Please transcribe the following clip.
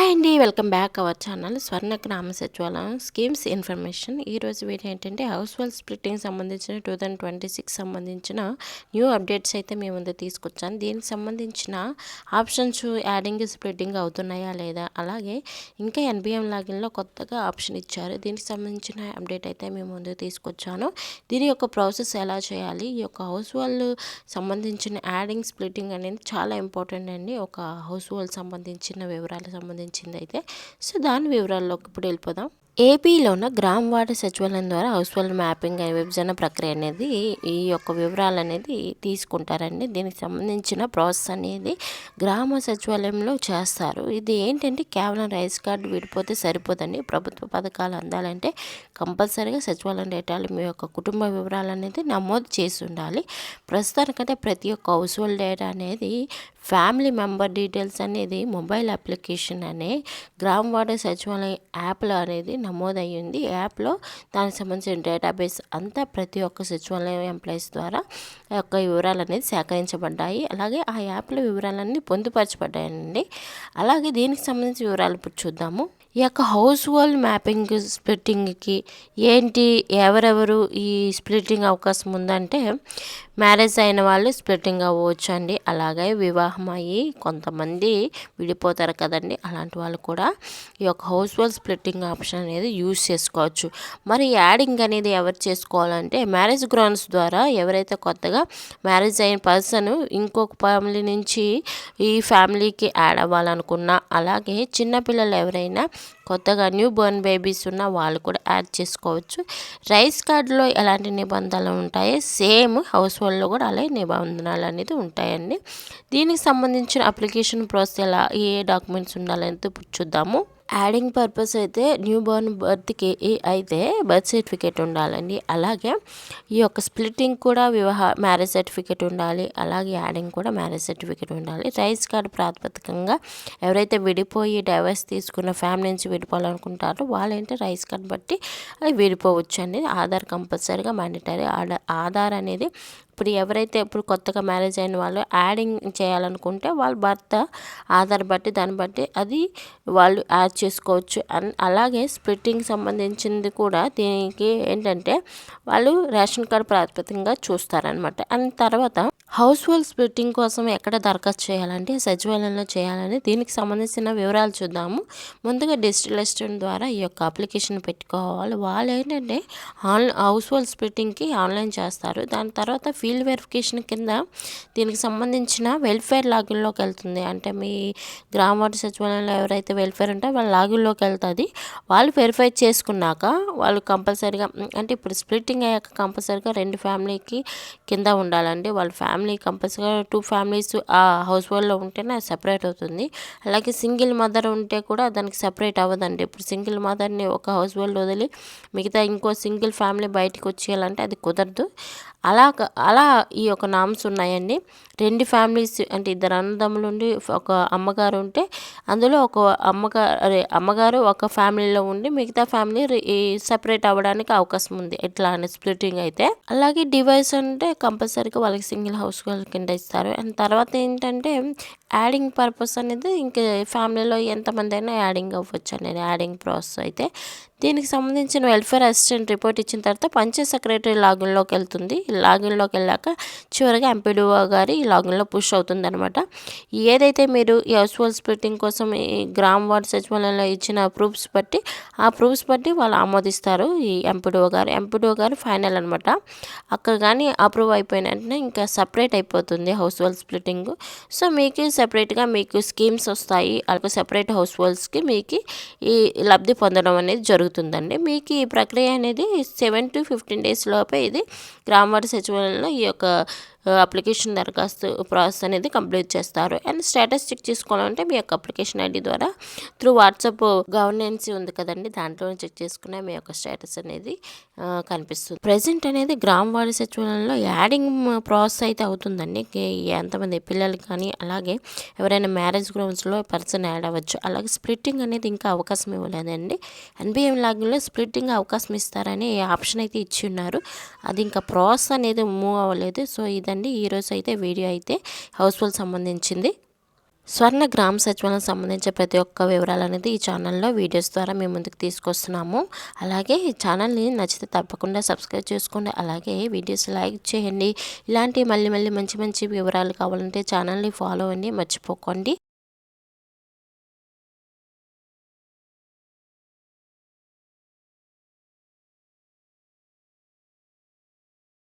Hi అండి welcome back our channel Swarna Grama Sachivalayam schemes information. ఈరోజు video ఏంటంటే house well splitting సంబంధించిన two thousand twenty six సంబంధించిన new updates అయితే మేము ముందు తీసుకొచ్చాను. దీనికి సంబంధించిన ఆప్షన్స్ యాడింగ్ స్ప్లిట్టింగ్ అవుతున్నాయా లేదా? అలాగే ఇంకా ఎన్బిఎం లాగిన్లో కొత్తగా ఆప్షన్ ఇచ్చారు. దీనికి సంబంధించిన అప్డేట్ అయితే మేము ముందు తీసుకొచ్చాను. దీని యొక్క ప్రాసెస్ ఎలా చేయాలి? ఈ యొక్క హౌస్ హోల్డ్ సంబంధించిన యాడింగ్ స్ప్లిట్టింగ్ అనేది చాలా ఇంపార్టెంట్ అండి. ఒక హౌస్ హోల్డ్ సంబంధించిన వివరాలు సంబంధించిన సంబంధించింది అయితే సో దాని వివరాల్లోకి ఇప్పుడు వెళ్ళిపోదాం. ఏపీలోన గ్రామ వార్డు సచివాలయం ద్వారా హౌస్ హోల్డ్ మ్యాపింగ్ అనే విభజన ప్రక్రియ అనేది ఈ యొక్క వివరాలు అనేది తీసుకుంటారండి. దీనికి సంబంధించిన ప్రాసెస్ అనేది గ్రామ సచివాలయంలో చేస్తారు. ఇది ఏంటంటే కేవలం రైస్ కార్డు విడిపోతే సరిపోదండి. ప్రభుత్వ పథకాలు అందాలంటే కంపల్సరీగా సచివాలయం డేటాలు మీ యొక్క కుటుంబ వివరాలు అనేది నమోదు చేసి ఉండాలి. ప్రస్తుతానికంటే ప్రతి ఒక్క హౌస్ హోల్డ్ డేటా అనేది ఫ్యామిలీ మెంబర్ డీటెయిల్స్ అనేది మొబైల్ అప్లికేషన్ అనే గ్రామ వార్డు సచివాలయం యాప్లో అనేది నమోదయ్యింది. యాప్లో దానికి సంబంధించిన డేటాబేస్ అంతా ప్రతి ఒక్క సచివాలయం ఎంప్లాయీస్ ద్వారా యొక్క వివరాలు అనేది సేకరించబడ్డాయి. అలాగే ఆ యాప్లో వివరాలన్నీ పొందుపరచబడ్డాయండి. అలాగే దీనికి సంబంధించిన వివరాలు ఇప్పుడు చూద్దాము. ఈ యొక్క హౌస్ హోల్డ్ మ్యాపింగ్ స్ప్లిట్టింగ్కి ఏంటి ఎవరెవరు ఈ స్ప్లిట్టింగ్ అవకాశం ఉందంటే మ్యారేజ్ అయిన వాళ్ళు స్ప్లిట్టింగ్ అవ్వచ్చు అండి అలాగే వివాహం అయ్యి కొంతమంది విడిపోతారు కదండి. అలాంటి వాళ్ళు కూడా ఈ యొక్క హౌస్ హోల్డ్ స్ప్లిట్టింగ్ ఆప్షన్ అనేది యూజ్ చేసుకోవచ్చు. మరి యాడింగ్ అనేది ఎవరు చేసుకోవాలంటే మ్యారేజ్ గ్రౌండ్స్ ద్వారా ఎవరైతే కొత్తగా మ్యారేజ్ అయిన పర్సన్ ఇంకొక ఫ్యామిలీ నుంచి ఈ ఫ్యామిలీకి యాడ్ అవ్వాలనుకున్నా అలాగే చిన్నపిల్లలు ఎవరైనా కొత్తగా న్యూ బోర్న్ బేబీస్ ఉన్న వాళ్ళు కూడా యాడ్ చేసుకోవచ్చు. రైస్ కార్డులో ఎలాంటి నిబంధనలు ఉంటాయో సేమ్ హౌస్ హోల్డ్లో కూడా అలాగే నిబంధనలు అనేది ఉంటాయండి. దీనికి సంబంధించిన అప్లికేషన్ ప్రాసెస్ ఎలా ఏ డాక్యుమెంట్స్ ఉండాలని చూద్దాము. యాడింగ్ పర్పస్ అయితే న్యూ బోర్న్ బర్త్కి అయితే బర్త్ సర్టిఫికేట్ ఉండాలండి. అలాగే ఈ యొక్క స్ప్లిట్టింగ్ కూడా వివాహ మ్యారేజ్ సర్టిఫికేట్ ఉండాలి. అలాగే యాడింగ్ కూడా మ్యారేజ్ సర్టిఫికేట్ ఉండాలి. రైస్ కార్డు ప్రాతిపదికంగా ఎవరైతే విడిపోయి డైవర్స్ తీసుకున్న ఫ్యామిలీ నుంచి విడిపోవాలనుకుంటారో వాళ్ళంటే రైస్ కార్డు బట్టి అది విడిపోవచ్చు అనేది ఆధార్ కంపల్సరీగా మ్యాండేటరీ ఆధార్ అనేది ఇప్పుడు ఎవరైతే ఇప్పుడు కొత్తగా మ్యారేజ్ అయిన వాళ్ళు యాడింగ్ చేయాలనుకుంటే వాళ్ళ భర్త ఆధార్ బట్టి దాన్ని బట్టి అది వాళ్ళు యాడ్ చేసుకోవచ్చు. అండ్ అలాగే స్ప్లిట్టింగ్ సంబంధించింది కూడా దీనికి ఏంటంటే వాళ్ళు రేషన్ కార్డు ప్రాతిపదికంగా చూస్తారనమాట అండ్ తర్వాత హౌస్ హోల్డ్ స్ప్లిట్టింగ్ కోసం ఎక్కడ దరఖాస్తు చేయాలంటే సచివాలయంలో చేయాలని దీనికి సంబంధించిన వివరాలు చూద్దాము. ముందుగా డిజిటల్ అసిస్టెంట్ ద్వారా ఈ యొక్క అప్లికేషన్ పెట్టుకోవాలి. వాళ్ళు ఏంటంటే ఆన్ హౌస్ హోల్డ్ స్ప్లిట్టింగ్కి ఆన్లైన్ చేస్తారు. దాని తర్వాత ఫీల్డ్ వెరిఫికేషన్ కింద దీనికి సంబంధించిన వెల్ఫేర్ లాగిన్లోకి వెళ్తుంది. అంటే మీ గ్రామ వార్డు సచివాలయంలో ఎవరైతే వెల్ఫేర్ ఉంటే వాళ్ళ లాగిల్లోకి వెళ్తుంది వాళ్ళు వెరిఫై చేసుకున్నాక వాళ్ళు కంపల్సరీగా అంటే ఇప్పుడు స్ప్లిట్టింగ్ అయ్యాక కంపల్సరీగా రెండు ఫ్యామిలీకి కింద ఉండాలండి. వాళ్ళ ఫ్యామిలీ ఫ్యామిలీ కంపల్సరీగా టూ ఫ్యామిలీస్ ఆ హౌస్ హోల్డ్లో ఉంటేనే అది సపరేట్ అవుతుంది. అలాగే సింగిల్ మదర్ ఉంటే కూడా దానికి సపరేట్ అవ్వదండి. ఇప్పుడు సింగిల్ మదర్ని ఒక హౌస్ హోల్డ్ వదిలి మిగతా ఇంకో సింగిల్ ఫ్యామిలీ బయటకు వచ్చేయాలంటే అది కుదరదు. అలా అలా ఈ యొక్క నామ్స్ ఉన్నాయండి. రెండు ఫ్యామిలీస్ అంటే ఇద్దరు అన్నదమ్ములు ఉండి ఒక అమ్మగారు ఉంటే అందులో ఒక అమ్మగారు అదే అమ్మగారు ఒక ఫ్యామిలీలో ఉండి మిగతా ఫ్యామిలీ సెపరేట్ అవ్వడానికి అవకాశం ఉంది. ఎట్లా అని స్ప్లిటింగ్ అయితే. అలాగే డివైస్ అంటే కంపల్సరీగా వాళ్ళకి సింగిల్ హౌస్ కింద ఇస్తారు. అండ్ తర్వాత ఏంటంటే యాడింగ్ పర్పస్ అనేది ఇంకా ఫ్యామిలీలో ఎంతమంది అయినా యాడింగ్ అవ్వచ్చు అనేది యాడింగ్ ప్రాసెస్ అయితే. దీనికి సంబంధించిన వెల్ఫేర్ అసిస్టెంట్ రిపోర్ట్ ఇచ్చిన తర్వాత పంచాయత్ సెక్రటరీ లాగిన్లోకి వెళ్తుంది. లాగిన్లోకి వెళ్ళాక చివరిగా ఎంపీడీఓ గారి లాగిన్లో పుష్ అవుతుంది అనమాట ఏదైతే మీరు ఈ హౌస్ హోల్డ్ స్ప్లిట్టింగ్ కోసం ఈ గ్రామ్ వార్డ్ సచివాలయంలో ఇచ్చిన ప్రూఫ్స్ బట్టి ఆ ప్రూఫ్స్ బట్టి వాళ్ళు ఆమోదిస్తారు ఈ ఎంపీడీఓ గారు. ఎంపీడీఓ గారు ఫైనల్ అనమాట అక్కడ కానీ అప్రూవ్ అయిపోయిన వెంటనే ఇంకా సపరేట్ అయిపోతుంది హౌస్ హోల్డ్ స్ప్లిట్టింగ్ సో మీకు సపరేట్గా మీకు స్కీమ్స్ వస్తాయి. అలాగే సపరేట్ హౌస్ హోల్డ్స్కి మీకు ఈ లబ్ధి పొందడం అనేది జరుగుతుంది. జరుగుతుందండి. మీకు ఈ ప్రక్రియ అనేది సెవెన్ టు ఫిఫ్టీన్ డేస్ లోపే ఇది గ్రామవారి సచివాలయంలో ఈ యొక్క అప్లికేషన్ దరఖాస్తు ప్రాసెస్ అనేది కంప్లీట్ చేస్తారు. అండ్ స్టేటస్ చెక్ చేసుకోవాలంటే మీ యొక్క అప్లికేషన్ ఐడి ద్వారా త్రూ వాట్సాప్ గవర్నెన్స్ ఉంది కదండి దాంట్లో చెక్ చేసుకునే మీ యొక్క స్టేటస్ అనేది కనిపిస్తుంది. ప్రజెంట్ అనేది గ్రామ వార్డు సచివాలయంలో యాడింగ్ ప్రాసెస్ అయితే అవుతుందండి. ఎంతమంది పిల్లలు కానీ అలాగే ఎవరైనా మ్యారేజ్ గ్రౌండ్స్లో పర్సన్ యాడ్ అవ్వచ్చు. అలాగే స్ప్లిట్టింగ్ అనేది ఇంకా అవకాశం ఇవ్వలేదండి. ఎన్బిఎం లాగిన్లో స్ప్లిట్టింగ్ అవకాశం ఇస్తారని ఆప్షన్ అయితే ఇచ్చి ఉన్నారు. అది ఇంకా ప్రాసెస్ అనేది మూవ్ అవ్వలేదు. సో ఇది ఇదండి ఈరోజు అయితే వీడియో అయితే హౌస్ఫుల్ సంబంధించింది. స్వర్ణ గ్రామ సచివాలయం సంబంధించిన ప్రతి ఒక్క వివరాలు అనేది ఈ ఛానల్లో వీడియోస్ ద్వారా మేము ముందుకు తీసుకొస్తున్నాము. అలాగే ఈ ఛానల్ని నచ్చితే తప్పకుండా సబ్స్క్రైబ్ చేసుకోండి. అలాగే వీడియోస్ లైక్ చేయండి. ఇలాంటి మళ్ళీ మళ్ళీ మంచి మంచి వివరాలు కావాలంటే ఛానల్ని ఫాలో అవ్వండి. మర్చిపోకండి.